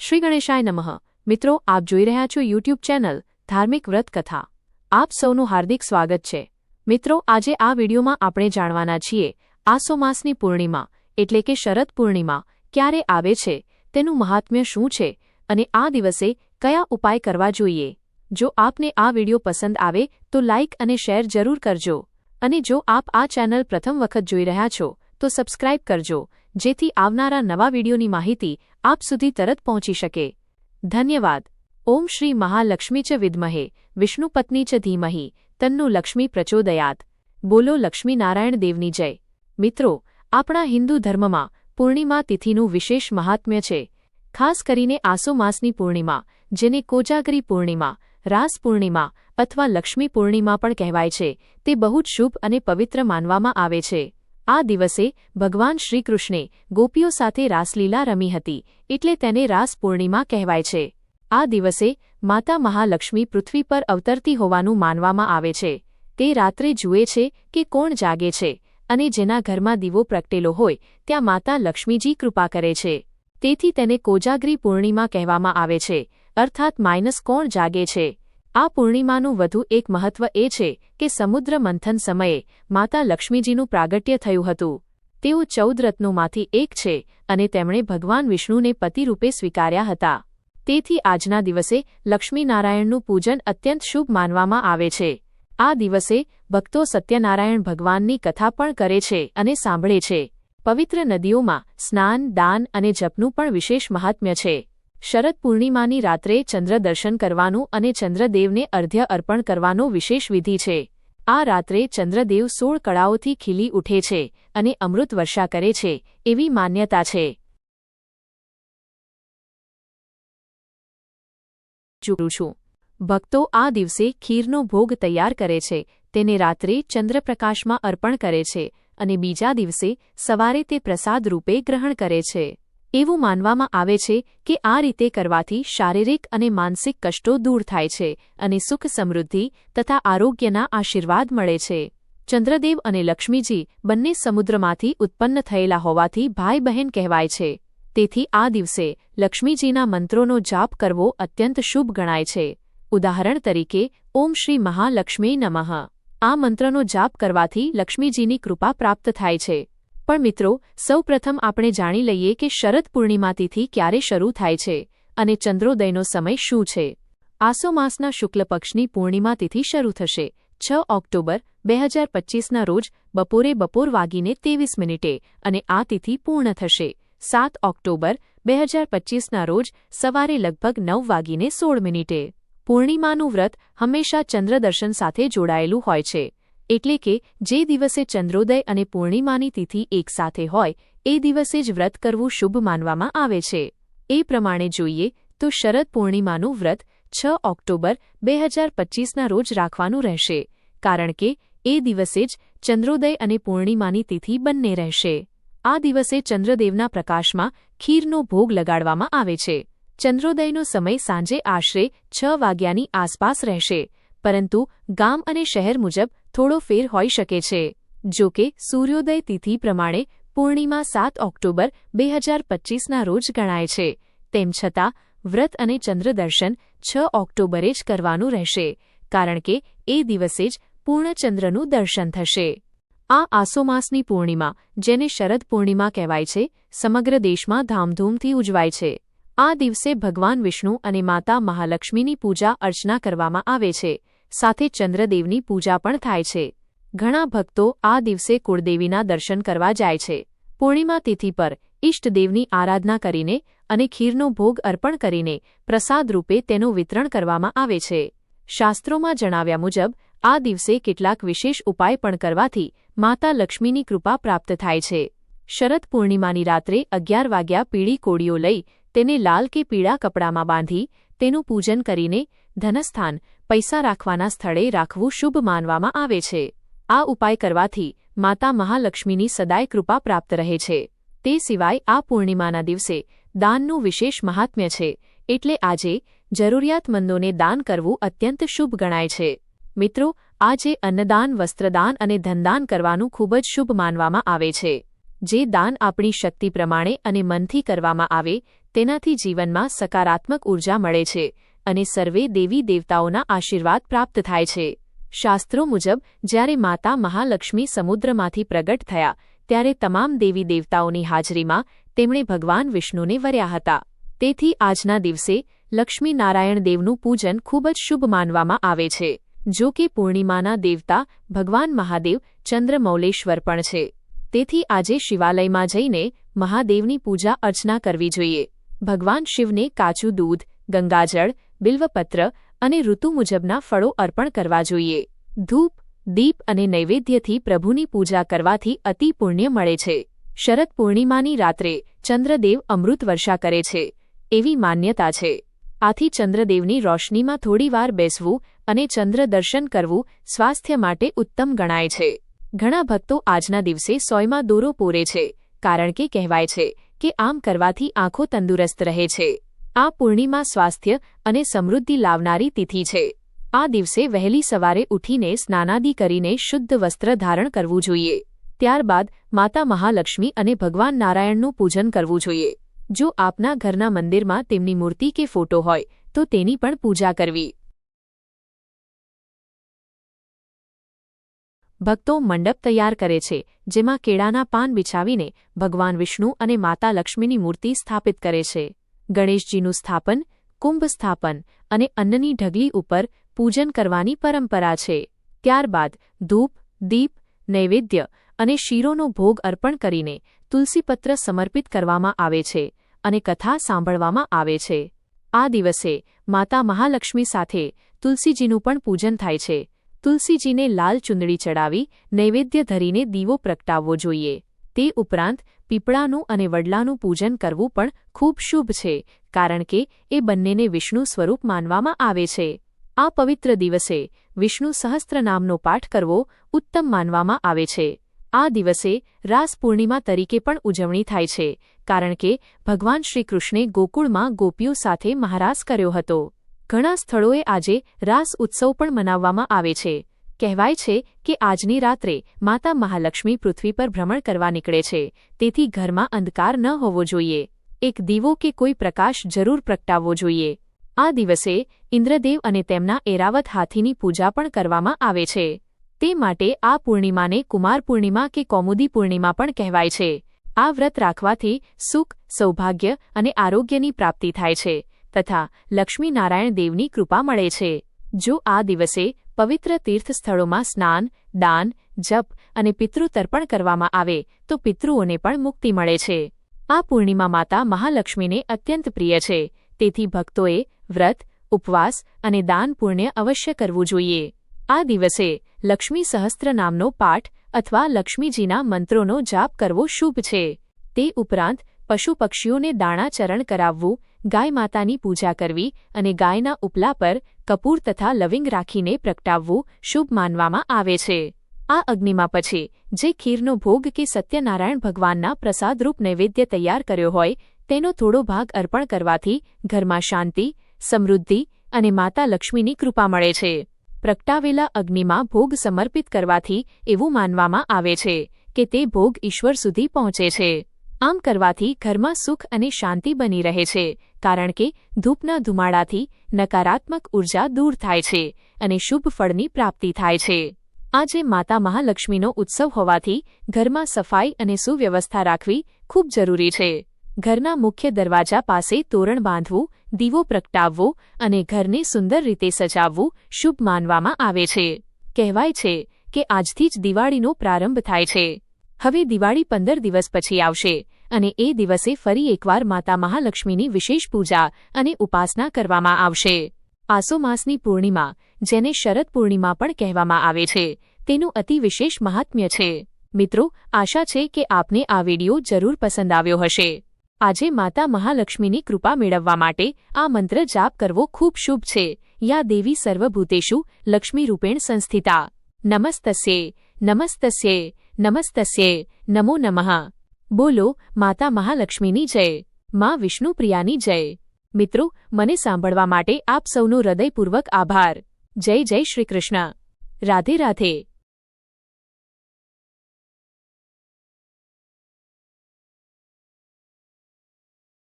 શ્રી ગણેશાય નમઃ. મિત્રો, આપ જોઈ રહ્યા છો યુટ્યુબ ચેનલ ધાર્મિક વ્રત કથા. આપ સૌનું હાર્દિક સ્વાગત છે. મિત્રો, આજે આ વિડીયોમાં આપણે જાણવાના છીએ, આસો માસની પૂર્ણિમા, એટલે કે શરદ પૂર્ણિમા, ક્યારે આવે છે, તેનું મહાત્મ્ય શું છે, અને આ દિવસે કયા ઉપાય કરવા જોઈએ. જો આપને આ વીડિયો પસંદ આવે, તો લાઇક અને શેર જરૂર કરજો. અને જો આપ આ ચેનલ પ્રથમ વખત જોઈ રહ્યા છો, તો સબસ્ક્રાઇબ કરજો જેથી આવનારા નવા વિડીયોની માહિતી આપ સુધી તરત પહોંચી શકે. ધન્યવાદ. ઓમ શ્રી મહાલક્ષ્મી ચ વિદ્મહે. વિષ્ણુપત્ની ચ ધીમહિ. તન્નુ લક્ષ્મી પ્રચોદયાત. બોલો લક્ષ્મીનારાયણ દેવની જય. મિત્રો, આપણા હિન્દુ ધર્મમાં પૂર્ણિમા તિથિનું વિશેષ મહાત્મ્ય છે. ખાસ કરીને આસો માસની પૂર્ણિમા, જેને કોજાગરી પૂર્ણિમા, રાસ પૂર્ણિમા અથવા લક્ષ્મી પૂર્ણિમા પણ કહેવાય છે. તે બહુ જ શુભ અને પવિત્ર માનવામાં આવે છે. આ દિવસે ભગવાન શ્રીકૃષ્ણે ગોપીઓ સાથે રાસલીલા રમી હતી, એટલે તેને રાસ પૂર્ણિમા કહેવાય છે. આ દિવસે માતા મહાલક્ષ્મી પૃથ્વી પર અવતરતી હોવાનું માનવામાં આવે છે. તે રાત્રે જુએ છે કે કોણ જાગે છે, અને જેના ઘરમાં દીવો પ્રગટેલો હોય, ત્યાં માતા લક્ષ્મીજી કૃપા કરે છે. તેથી તેને કોજાગ્રી પૂર્ણિમા કહેવામાં આવે છે, અર્થાત માઇનસ કોણ જાગે છે. આ પૂર્ણિમાનું વધુ એક મહત્વ એ છે કે સમુદ્ર મંથન સમયે માતા લક્ષ્મીજીનું પ્રાગટ્ય થયું હતું. તેઓ ચૌદ રત્નોમાંથી એક છે અને તેમણે ભગવાન વિષ્ણુને પતિરૂપે સ્વીકાર્યા હતા. તેથી આજના દિવસે લક્ષ્મીનારાયણનું પૂજન અત્યંત શુભ માનવામાં આવે છે. આ દિવસે ભક્તો સત્યનારાયણ ભગવાનની કથા પણ કરે છે અને સાંભળે છે. પવિત્ર નદીઓમાં સ્નાન, દાન અને જપનું પણ વિશેષ મહાત્મ્ય છે. શરદ પૂર્ણિમાની રાત્રે ચંદ્ર દર્શન કરવાનું અને ચંદ્રદેવને અર્ધ્ય અર્પણ કરવાનો વિશેષ વિધિ છે. આ રાત્રે ચંદ્રદેવ સોળ કળાઓથી ખીલી ઉઠે છે અને અમૃત વર્ષા કરે છે, એવી માન્યતા છે. ચૂકું છું. ભક્તો આ દિવસે ખીરનો ભોગ તૈયાર કરે છે, તેને રાત્રે ચંદ્રપ્રકાશમાં અર્પણ કરે છે અને બીજા દિવસે સવારે તે પ્રસાદ રૂપે ગ્રહણ કરે છે. એવું માનવામાં આવે છે કે આ રીતે કરવાથી શારીરિક અને માનસિક કષ્ટો દૂર થાય છે અને સુખ સમૃદ્ધિ તથા આરોગ્યના આશીર્વાદ મળે છે. ચંદ્રદેવ અને લક્ષ્મીજી બંને સમુદ્રમાંથી ઉત્પન્ન થયેલા હોવાથી ભાઈ બહેન કહેવાય છે. તેથી આ દિવસે લક્ષ્મીજીના મંત્રોનો જાપ કરવો અત્યંત શુભ ગણાય છે. ઉદાહરણ તરીકે, ઓમ શ્રી મહાલક્ષ્મી નમઃ. આ મંત્રનો જાપ કરવાથી લક્ષ્મીજીની કૃપા પ્રાપ્ત થાય છે. પણ મિત્રો, સૌપ્રથમ આપણે જાણી લઈએ કે શરદ પૂર્ણિમાતિથિ ક્યારે શરૂ થાય છે અને ચંદ્રોદયનો સમય શું છે. આસો માસના શુક્લ પક્ષની પૂર્ણિમા તિથિ શરૂ થશે, છ ઓક્ટોબર, બે હજાર પચ્ચીસના રોજ, બપોરે બપોર વાગીને ત્રેવીસ મિનિટે અને આ તિથિ પૂર્ણ થશે. સાત ઓક્ટોબર, બે હજાર પચ્ચીસના રોજ, સવારે લગભગ નવ વાગીને સોળ મિનિટે. પૂર્ણિમાનું વ્રત હંમેશા ચંદ્રદર્શન સાથે જોડાયેલું હોય છે. એટલે કે, જે દિવસે ચંદ્રોદય અને પૂર્ણિમાની તિથિ એકસાથે હોય, એ દિવસે જ વ્રત કરવું શુભ માનવામાં આવે છે. એ પ્રમાણે જોઈએ, તો શરદ પૂર્ણિમાનું વ્રત છ ઓક્ટોબર બે હજાર પચ્ચીસના રોજ રાખવાનું રહેશે, કારણ કે, એ દિવસે જ ચંદ્રોદય અને પૂર્ણિમાની તિથિ બંને રહેશે. આ દિવસે ચંદ્રદેવના પ્રકાશમાં ખીરનો ભોગ લગાડવામાં આવે છે. ચંદ્રોદયનો સમય સાંજે આશરે છ વાગ્યાની આસપાસ રહેશે, પરંતુ ગામ અને શહેર મુજબ થોડો ફેર હોઈ શકે છે. જો કે, સૂર્યોદય તિથિ પ્રમાણે પૂર્ણિમા સાત ઓક્ટોબર બે હજાર પચ્ચીસના રોજ ગણાય છે. તેમ છતાં, વ્રત અને ચંદ્રદર્શન છ ઓક્ટોબરે જ કરવાનું રહેશે, કારણ કે એ દિવસે જ પૂર્ણચંદ્રનું દર્શન થશે. આ આસોમાસની પૂર્ણિમા, જેને શરદ પૂર્ણિમા કહેવાય છે, સમગ્ર દેશમાં ધામધૂમથી ઉજવાય છે. આ દિવસે ભગવાન વિષ્ણુ અને માતા મહાલક્ષ્મીની પૂજા અર્ચના કરવામાં આવે છે. સાથે ચંદ્રદેવની પૂજા પણ થાય છે. ઘણા ભક્તો આ દિવસે કુળદેવીના દર્શન કરવા જાય છે. પૂર્ણિમા તિથિ પર ઇષ્ટદેવની આરાધના કરીને અને ખીરનો ભોગ અર્પણ કરીને પ્રસાદ રૂપે તેનું વિતરણ કરવામાં આવે છે. શાસ્ત્રોમાં જણાવ્યા મુજબ, આ દિવસે કેટલાક વિશેષ ઉપાય પણ કરવાથી માતા લક્ષ્મીની કૃપા પ્રાપ્ત થાય છે. શરદ પૂર્ણિમાની રાત્રે અગિયાર વાગ્યા પીળી કોળીઓ લઈ તેને લાલ કે પીળા કપડામાં બાંધી તેનું પૂજન કરીને ધનસ્થાન પૈસા રાખવાના સ્થળે રાખવું શુભ માનવામાં આવે છે. આ ઉપાય કરવાથી માતા મહાલક્ષ્મીની સદાય કૃપા પ્રાપ્ત રહે છે. તે સિવાય આ પૂર્ણિમાના દિવસે દાનનું વિશેષ મહાત્મ્ય છે, એટલે આજે જરૂરિયાતમંદોને દાન કરવું અત્યંત શુભ ગણાય છે. મિત્રો, આજે અન્નદાન, વસ્ત્રદાન અને ધનદાન કરવાનું ખૂબ જ શુભ માનવામાં આવે છે. જે દાન આપણી શક્તિ પ્રમાણે અને મનથી કરવામાં આવે, તેનાથી જીવનમાં સકારાત્મક ઊર્જા મળે છે. અને સર્વે દેવી દેવતાઓના આશીર્વાદ પ્રાપ્ત થાય છે. શાસ્ત્રો મુજબ, જ્યારે માતા મહાલક્ષ્મી સમુદ્રમાંથી પ્રગટ થયા, ત્યારે તમામ દેવી દેવતાઓની હાજરીમાં તેમણે ભગવાન વિષ્ણુને વર્યા હતા. તેથી આજના દિવસે, લક્ષ્મીનારાયણ દેવનું પૂજન ખૂબ જ શુભ માનવામાં આવે છે. જો કે પૂર્ણિમાના દેવતા, ભગવાન મહાદેવ ચંદ્રમૌલેશ્વર પણ છે. તેથી આજે શિવાલયમાં જઈને મહાદેવની પૂજા અર્ચના કરવી જોઈએ. ભગવાન શિવને કાચું દૂધ, ગંગાજળ બિલ્વપત્ર અને ઋતુ મુજબના ફળો અર્પણ કરવા જોઈએ. ધૂપ, દીપ અને નૈવેદ્યથી પ્રભુની પૂજા કરવાથી અતિ પુણ્ય મળે છે. શરદ પૂર્ણિમાની રાત્રે ચંદ્રદેવ અમૃત વર્ષા કરે છે. એવી માન્યતા છે. આથી ચંદ્રદેવની રોશનીમાં થોડીવાર બેસવું અને ચંદ્ર દર્શન કરવું સ્વાસ્થ્ય માટે ઉત્તમ ગણાય છે. ઘણા ભક્તો આજના દિવસે સોયમાં દોરો પૂરે છે, કારણ કે કહેવાય છે કે આમ કરવાથી આંખો તંદુરસ્ત રહે છે. આ પૂર્ણિમા સ્વાસ્થ્ય અને સમૃદ્ધિ લાવનારી તિથિ છે. આ દિવસે વહેલી સવારે ઉઠીને સ્નાનાદિ કરીને શુદ્ધ વસ્ત્ર ધારણ કરવું જોઈએ. ત્યારબાદ માતા મહાલક્ષ્મી અને ભગવાન નારાયણનું પૂજન કરવું જોઈએ. જો આપના ઘરના મંદિરમાં તેમની મૂર્તિ કે ફોટો હોય, તો તેની પણ પૂજા કરવી. ભક્તો મંડપ તૈયાર કરે છે, જેમાં કેળાના પાન બિછાવીને ભગવાન વિષ્ણુ અને માતા લક્ષ્મીની મૂર્તિ સ્થાપિત કરે છે. ગણેશજીનું સ્થાપન, કુંભ સ્થાપન અને અન્નની ઢગલી ઉપર પૂજન કરવાની પરંપરા છે. ત્યારબાદ ધૂપ, દીપ, નૈવેદ્ય અને શીરોનો ભોગ અર્પણ કરીને તુલસીપત્ર સમર્પિત કરવામાં આવે છે અને કથા સાંભળવામાં આવે છે. આ દિવસે માતા મહાલક્ષ્મી સાથે તુલસીજીનું પણ પૂજન થાય છે. તુલસીજીને લાલ ચુંદડી ચડાવી નૈવેદ્ય ધરીને દીવો પ્રગટાવવો જોઈએ. તે ઉપરાંત પીપળાનું અને વડલાનું પૂજન કરવું પણ ખૂબ શુભ છે, કારણ કે એ બંનેને વિષ્ણુ સ્વરૂપ માનવામાં આવે છે. આ પવિત્ર દિવસે વિષ્ણુ સહસ્ત્રનામનો પાઠ કરવો ઉત્તમ માનવામાં આવે છે. આ દિવસે રાસ પૂર્ણિમા તરીકે પણ ઉજવણી થાય છે, કારણ કે ભગવાન શ્રીકૃષ્ણે ગોકુળમાં ગોપીઓ સાથે મહારાસ કર્યો હતો. ઘણા સ્થળોએ આજે રાસ ઉત્સવ પણ મનાવવામાં આવે છે. કહેવાય છે કે આજની રાત્રે માતા મહાલક્ષ્મી પૃથ્વી પર ભ્રમણ કરવા નીકળે છે. તેથી ઘરમાં અંધકાર ન હોવો જોઈએ. એક દીવો કે કોઈ પ્રકાશ જરૂર પ્રગટાવવો જોઈએ. આ દિવસે ઇન્દ્રદેવ અને તેમના એરાવત હાથીની પૂજા પણ કરવામાં આવે છે. તે માટે આ પૂર્ણિમાને કુમાર પૂર્ણિમા કે કૌમુદી પૂર્ણિમા પણ કહેવાય છે. આ વ્રત રાખવાથી સુખ, સૌભાગ્ય અને આરોગ્યની પ્રાપ્તિ થાય છે. તથા લક્ષ્મીનારાયણ દેવની કૃપા મળે છે. જો આ દિવસે પવિત્ર તીર્થસ્થળોમાં સ્નાન, દાન, જપ અને પિતૃતર્પણ કરવામાં આવે, તો પિતૃઓને પણ મુક્તિ મળે છે. આ પૂર્ણિમા માતા મહાલક્ષ્મીને અત્યંત પ્રિય છે. તેથી ભક્તોએ વ્રત, ઉપવાસ અને દાન પુણ્ય અવશ્ય કરવું જોઈએ. આ દિવસે લક્ષ્મી સહસ્ત્ર નામનો પાઠ અથવા લક્ષ્મીજીના મંત્રોનો જાપ કરવો શુભ છે. તે ઉપરાંત પશુ પક્ષીઓને દાણાચરણ કરાવવું ગાય માતાની પૂજા કરવી અને ગાયના ઉપલા પર કપૂર તથા લવિંગ રાખીને પ્રગટાવવું શુભ માનવામાં આવે છે. આ અગ્નિમાં પછી, જે ખીરનો ભોગ કે સત્યનારાયણ ભગવાનના પ્રસાદરૂપ નૈવેદ્ય તૈયાર કર્યો હોય, તેનો થોડો ભાગ અર્પણ કરવાથી ઘરમાં શાંતિ, સમૃદ્ધિ અને માતા લક્ષ્મીની કૃપા મળે છે. પ્રગટાવેલા અગ્નિમાં ભોગ સમર્પિત કરવાથી એવું માનવામાં આવે છે કે તે ભોગ ઈશ્વર સુધી પહોંચે છે. આમ કરવાથી ઘરમાં સુખ અને શાંતિ બની રહે છે, કારણ કે ધૂપના ધુમાડાથી નકારાત્મક ઊર્જા દૂર થાય છે અને શુભ ફળની પ્રાપ્તિ થાય છે. આજે માતા મહાલક્ષ્મીનો ઉત્સવ હોવાથી ઘરમાં સફાઈ અને સુવ્યવસ્થા રાખવી ખૂબ જરૂરી છે. ઘરના મુખ્ય દરવાજા પાસે તોરણ બાંધવું, દીવો પ્રગટાવવો અને ઘરને સુંદર રીતે સજાવવું શુભ માનવામાં આવે છે. કહેવાય છે કે આજથી જ દિવાળીનો પ્રારંભ થાય છે. હવે દિવાળી પંદર દિવસ પછી આવશે. અને એ દિવસે ફરી એકવાર માતા મહાલક્ષ્મીની વિશેષ પૂજા અને ઉપાસના કરવામાં આવશે. આસો માસની પૂર્ણિમા, જેને શરદ પૂર્ણિમા પણ કહેવામાં આવે છે, તેનું અતિ વિશેષ મહાત્મ્ય છે. મિત્રો, આશા છે કે આપને આ વીડિયો જરૂર પસંદ આવ્યો હશે. આજે માતા મહાલક્ષ્મીની કૃપા મેળવવા માટે આ મંત્ર જાપ કરવો ખૂબ શુભ છે. યા દેવી સર્વભૂતેશુ, લક્ષ્મી રૂપેણ સંસ્થિતા. નમસ્તસ્યે નમસ્તસ્યે નમસ્તસ્યે, નમો નમઃ. બોલો, માતા મહાલક્ષ્મીની જય, માં વિષ્ણુપ્રિયાની જય. મિત્રો, મને સાંભળવા માટે આપ સૌનો હૃદયપૂર્વક આભાર. જય જય શ્રી કૃષ્ણ. રાધે રાધે.